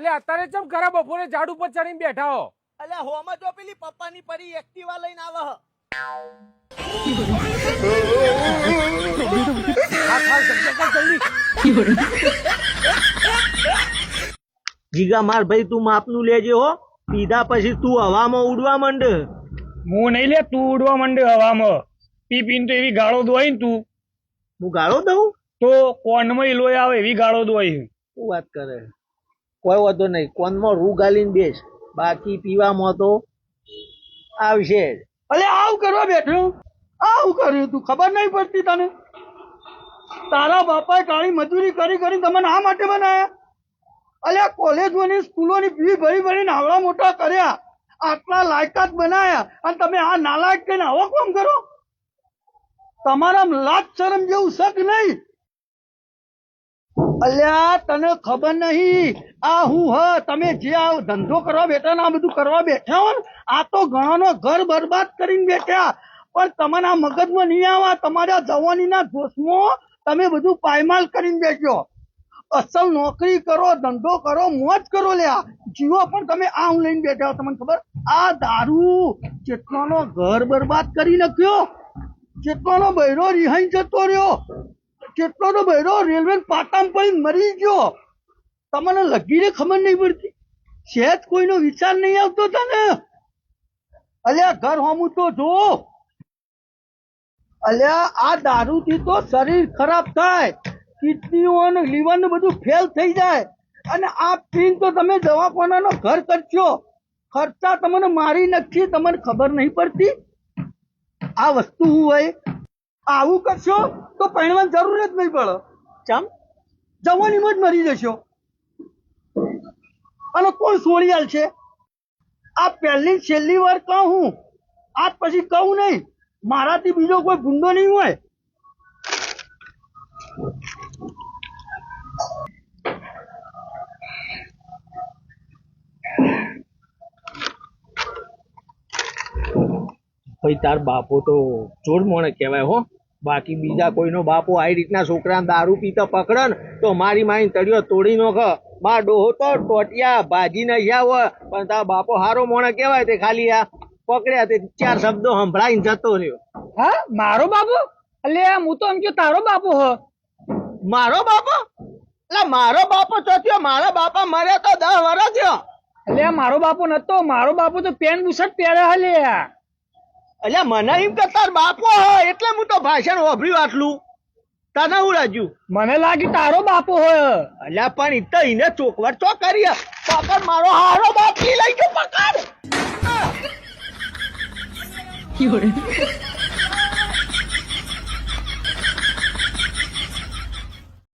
એટલે અત્યારે ચમ ખરા બપોરે ઝાડ ઉપર ચડીને બેઠા હો? અલ્યા હોમાં જો પેલી પપ્પાની પરી એક્ટિવા લઈને આવે હ. હા હા જીગા માર ભાઈ તું માપનું લેજે હો. પીધા પછી તું હવામાં ઉડવા માંડ. હું નહીં લે તું ઉડવા માંડે હવામાં. પી પીને તો એવી ગાળો દોઈ ને તું. હું ગાળો દઉં? તો કોનમાં લોહી આવે એવી ગાળો દોઈ. શું વાત કરે? કોઈ વાંધો નહીં. કોનમાં રૂ ગાલીને બેસ. બાકી પીવામાં તો આવશે અલે, આવું કરવા બેઠો? આવું કર્યું તું? ખબર નહીં પડતી તને? તારા બાપાએ કાળી મજૂરી કરી કરી તમને આ માટે બનાયા? અલ્યા કોલેજોની સ્કૂલોની ફી ભરી ભરીને આવડા મોટા કર્યા. આટલા લાયકાત બનાયા. અને તમે આ નાલાયક થઈને આવો કામ કરો? તમારા લાજ શરમ જેવું શક નહીં. અલ્યા, તને ખબર નહીં? આ હું હ, તમે જે આ ધંધો કરવા બેઠા ને આ બધું કરવા બેઠા હો આ તો ઘણાનો ઘર બરબાદ કરીને બેઠા. પણ તમારા મગજમાં નહીં આવા, તમારા જવાનીના જોશમાં તમે બધું પાયમાલ કરીને બેઠો. અસલ નોકરી કરો, ધંધો કરો, મોજ કરો લ્યા. જીવો પણ તમે આ હું લઈને બેઠા તમને ખબર? આ દારૂ જેટલાનો ઘર બરબાદ કરી નાખ્યો, જેટલાનો બૈરો રિહાઈ જતો રહ્યો કેટલોનો બહેરો રેલવે પાટામ પડી મરી ગયો. તમને લગીને ખબર નહીં પડતી. સહેજ કોઈનો વિચાર નહીં આવતો તને અલ્યા ઘર હોમું તો જો અલ્યા, આ દારૂથી તો શરીર ખરાબ થાય. કિડનીઓ અને લીવર બધું ફેલ થઈ જાય. અને આ પીન તો તમે દવાખાનાનો ઘર કરશો. ખર્ચા તમને મારી નક્કી તમને ખબર નહીં પડતી. આ વસ્તુ હું હોય આવું કરશો તો પહેણવાની જરૂર જ નહીં પડે. ચમ? જવાનીમાં જ મરી જશો. અને કોણ સોળિયાલ છે? આ પહેલી છેલ્લી વાર કહું. હું આજ પછી કહું નહીં. મારાથી બીજો કોઈ ગુંડો નહીં હોય. ભાઈ તાર બાપો તો જોર મોણે કહેવાય હો. બાકી બીજા કોઈનો બાપો આવી રીતના છોકરાને દારૂ પીતા પકડે ને તો મારી માઈ તળિયો તોડી નોખ. બા ડોહો તો ટોટિયા ભાજી ન હોય પણ તાર બાપો હારો મોણે કહેવાય તે ખાલી આ પકડ્યા તે ચાર શબ્દો સંભળાઈને જતો રહ્યો. હા મારો બાપુ? અલે હું તો એમ કે તારો બાપુ હ. મારો બાપો? એટલે મારો બાપો ચોથ્યો મારા બાપા મર્યા તો દસ વર્ષ થયો. એટલે મારો બાપો નતો મારો બાપુ તો પેન બુશર્ટ પહેરે હલે એટલે મને એમ કે તાર બાપો હોય એટલે હું તો ભાષણ વાપર્યું આટલું. તને હું રાજ્યું મને લાગી તારો બાપો હોય. અલ્યા પણ ઈ તો એને ચોકવટ તો કરી પકડ મારો હારો બાપ લઈ ગયો પકડ.